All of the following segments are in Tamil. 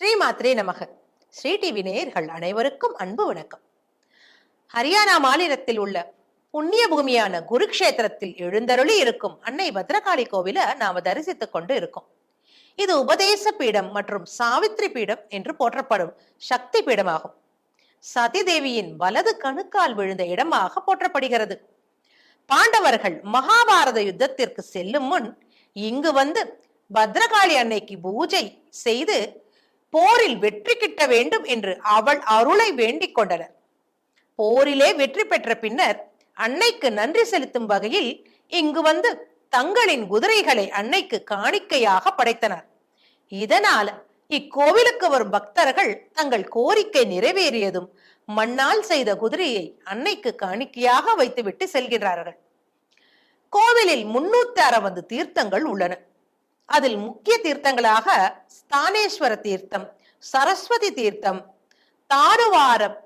ஸ்ரீமாத்ரே நமக. ஸ்ரீ டிவி நேயர்கள் அனைவருக்கும் அன்பு வணக்கம். ஹரியானா மாநிலத்தில் உள்ள புண்ணிய பூமியான குருக்ஷேத்திரத்தில் எழுந்தருளி இருக்கும் அன்னை பத்ரகாளி கோவில நாம தரிசித்துக் கொண்டு இருக்கோம். இது உபதேச பீடம் மற்றும் சாவித்ரி பீடம் என்று போற்றப்படும் சக்தி பீடமாகும். சதி தேவியின் வலது கணுக்கால் விழுந்த இடமாக போற்றப்படுகிறது. பாண்டவர்கள் மகாபாரத யுத்தத்திற்கு செல்லும் முன் இங்கு வந்து பத்ரகாளி அன்னைக்கு பூஜை செய்து போரில் வெற்றி கிட்ட வேண்டும் என்று அவள் அருளை வேண்டிக் கொண்டனர். போரிலே வெற்றி பெற்ற பின்னர் அன்னைக்கு நன்றி செலுத்தும் வகையில் இங்கு வந்து தங்களின் குதிரைகளை அன்னைக்கு காணிக்கையாக படைத்தனர். இதனால் இக்கோவிலுக்கு வரும் பக்தர்கள் தங்கள் கோரிக்கை நிறைவேறியதும் மண்ணால் செய்த குதிரையை அன்னைக்கு காணிக்கையாக வைத்துவிட்டு செல்கிறார்கள் கோவிலில் முன்னூத்தி அறுபது தீர்த்தங்கள் உள்ளன. அதில் முக்கிய தீர்த்தங்களாக ஸ்தானேஸ்வர தீர்த்தம் சரஸ்வதி தீர்த்தம் தாருவாரம்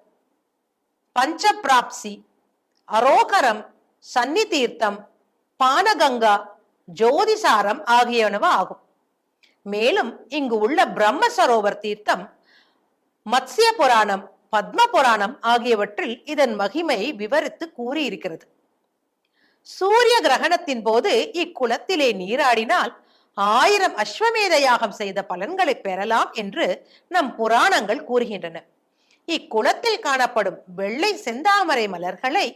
பஞ்சபிராப்சி அரோகரம் சன்னி தீர்த்தம் பானகங்கா ஜோதிசாரம் ஆகியனவ ஆகும். மேலும் இங்கு உள்ள பிரம்ம சரோவர் தீர்த்தம் மத்ய புராணம் பத்ம புராணம் ஆகியவற்றில் இதன் மகிமையை விவரித்து கூறியிருக்கிறது. சூரிய கிரகணத்தின் போது இக்குளத்திலே நீராடினால் ஆயிரம் அஸ்வமேத யாகம் செய்த பலன்களை பெறலாம் என்று நம் புராணங்கள் கூறுகின்றன. இக்குளத்தில் காணப்படும் வெள்ளை செந்தாமரை மலர்களை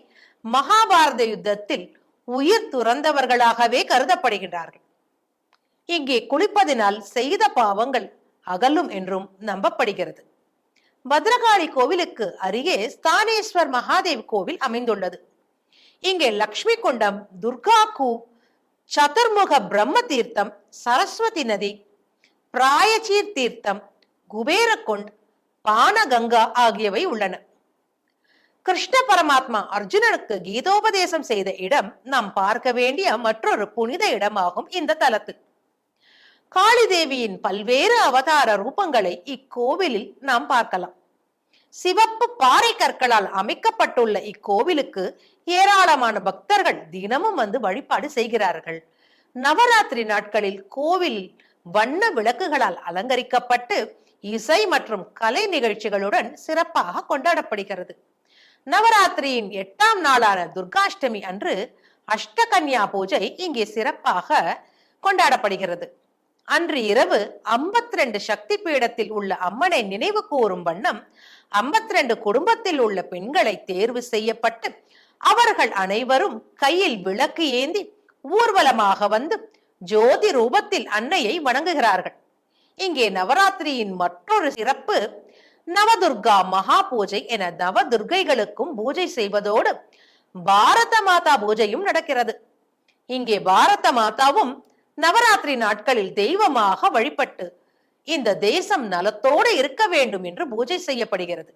மகாபாரத யுத்தத்தில் உயிர் துறந்தவர்களாகவே கருதப்படுகின்றார்கள். இங்கே குளிப்பதினால் செய்த பாவங்கள் அகலும் என்றும் நம்பப்படுகிறது. பத்ரகாளி கோவிலுக்கு அருகே ஸ்தானேஸ்வர் மகாதேவ் கோவில் அமைந்துள்ளது. இங்கே லக்ஷ்மி குண்டம் துர்கா கூ சதுர்முக பிரம்ம தீர்த்தம் சரஸ்வதி நதி பிராயச்சீர் தீர்த்தம் குபேரகுண்ட் பானகங்கா ஆகியவை உள்ளன. கிருஷ்ண பரமாத்மா அர்ஜுனனுக்கு கீதோபதேசம் செய்த இடம் நாம் பார்க்க வேண்டிய மற்றொரு புனித இடமாகும் இந்த தலத்து. காளி தேவியின் பல்வேறு அவதார ரூபங்களை இக்கோவிலில் நாம் பார்க்கலாம். சிவப்பு பாறை கற்களால் அமைக்கப்பட்டுள்ள இக்கோவிலுக்கு ஏராளமான பக்தர்கள் தினமும் வந்து வழிபாடு செய்கிறார்கள். நவராத்திரி நாட்களில் கோவில் வண்ண விளக்குகளால் அலங்கரிக்கப்பட்டு இசை மற்றும் கலை நிகழ்ச்சிகளுடன் சிறப்பாக கொண்டாடப்படுகிறது. நவராத்திரியின் எட்டாம் நாளான துர்காஷ்டமி அன்று அஷ்டகன்யா பூஜை இங்கே சிறப்பாக கொண்டாடப்படுகிறது. அன்று இரவு 52 ரெண்டு சக்தி பீடத்தில் உள்ள அம்மனை நினைவு கூறும் வண்ணம் 52 ரெண்டு குடும்பத்தில் உள்ள பெண்களை தேர்வு செய்யப்பட்டு அவர்கள் அனைவரும் கையில் விளக்கு ஏந்தி ஊர்வலமாக வந்து ஜோதி ரூபத்தில் அன்னையை வணங்குகிறார்கள். இங்கே நவராத்திரியின் மற்றொரு சிறப்பு நவதுர்கா மகா பூஜை என நவதுர்கைகளுக்கும் பூஜை செய்வதோடு பாரத மாதா பூஜையும் நடக்கிறது. இங்கே பாரத மாதாவும் நவராத்திரி நாட்களில் தெய்வமாக வழிபட்டு இந்த தேசம் நலத்தோடு இருக்க வேண்டும் என்று பூஜை செய்யப்படுகிறது.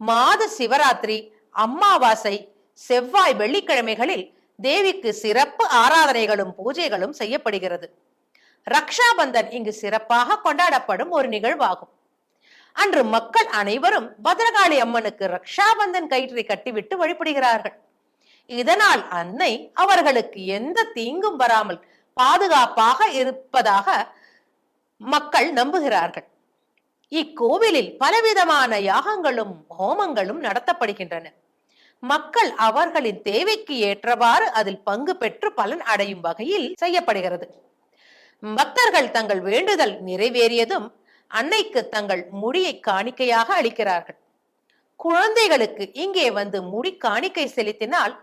மாத சிவராத்திரி அம்மாவாசை செவ்வாய் வெள்ளிக்கிழமைகளில் தேவிக்கு சிறப்பு ஆராதனைகளும் பூஜைகளும் செய்யப்படுகிறது. ரக்ஷாபந்தன் இங்கு சிறப்பாக கொண்டாடப்படும் ஒரு நிகழ்வாகும். அன்று மக்கள் அனைவரும் பத்ரகாளி அம்மனுக்கு ரக்ஷாபந்தன் கயிற்றை கட்டிவிட்டு வழிபடுகிறார்கள். இதனால் அன்னை அவர்களுக்கு எந்த தீங்கும் வராமல் பாதுகாப்பாக இருப்பதாக மக்கள் நம்புகிறார்கள். இக்கோவிலில் பலவிதமான யாகங்களும் ஹோமங்களும் நடத்தப்படுகின்றன. மக்கள் அவர்களின் தேவைக்கு ஏற்றவாறு அதில் பங்கு பெற்று பலன் அடையும் வகையில் செய்யப்படுகிறது. பக்தர்கள் தங்கள் வேண்டுதல் நிறைவேறியதும் அன்னைக்கு தங்கள் முடியை காணிக்கையாக அளிக்கிறார்கள். குழந்தைகளுக்கு இங்கே வந்து முடி காணிக்கை செலுத்தினால்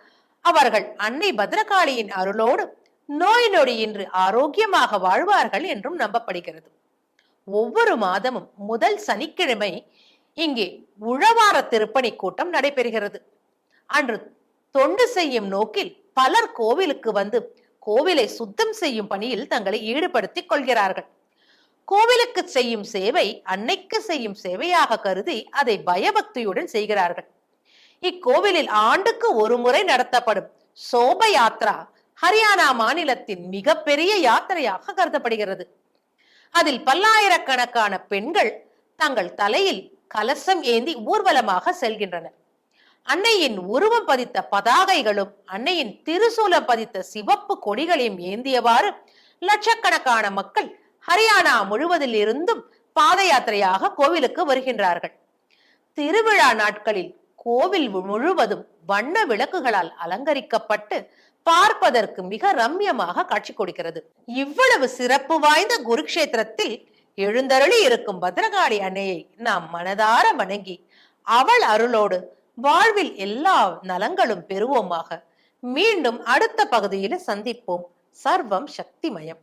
அவர்கள் அன்னை பத்ரகாளியின் அருளோடு நோய் நொடியின்றி ஆரோக்கியமாக வாழ்வார்கள் என்றும் நம்பப்படுகிறது. ஒவ்வொரு மாதமும் முதல் சனிக்கிழமை இங்கே உழவார திருப்பணி கூட்டம் நடைபெறுகிறது. அன்று தொண்டு செய்யும் நோக்கில் பலர் கோவிலுக்கு வந்து கோவிலை சுத்தம் செய்யும் பணியில் தங்களை ஈடுபடுத்திக் கொள்கிறார்கள். கோவிலுக்கு செய்யும் சேவை அன்னைக்கு செய்யும் சேவையாக கருதி அதை பயபக்தியுடன் செய்கிறார்கள். இக்கோவிலில் ஆண்டுக்கு ஒரு முறை நடத்தப்படும் சோப யாத்ரா ஹரியானா மாநிலத்தின் மிகப்பெரிய யாத்திரையாக கருதப்படுகிறது. அதில் பல்லாயிரக்கணக்கான பெண்கள் தங்கள் தலையில் கலசம் ஏந்தி ஊர்வலமாக செல்கின்றனர். அன்னையின் உருவம் பதித்த பதாகைகளும் அன்னையின் திருசூலம் பதித்த சிவப்பு கொடிகளையும் ஏந்தியவாறு லட்சக்கணக்கான மக்கள் ஹரியானா முழுவதில் இருந்தும் பாத யாத்திரையாக கோவிலுக்கு வருகின்றார்கள். திருவிழா நாட்களில் கோவில் முழுவதும் வண்ண விளக்குகளால் அலங்கரிக்கப்பட்டு பார்ப்பதற்கு மிக ரம்யமாக காட்சி கொடுக்கிறது. இவ்வளவு சிறப்பு வாய்ந்த குருக்ஷேத்திரத்தில் எழுந்தருளி இருக்கும் பத்ரகாளி அன்னையை நாம் மனதார வணங்கி அவள் அருளோடு வாழ்வில் எல்லா நலங்களும் பெறுவோமாக. மீண்டும் அடுத்த பகுதியில் சந்திப்போம். சர்வம் சக்திமயம்.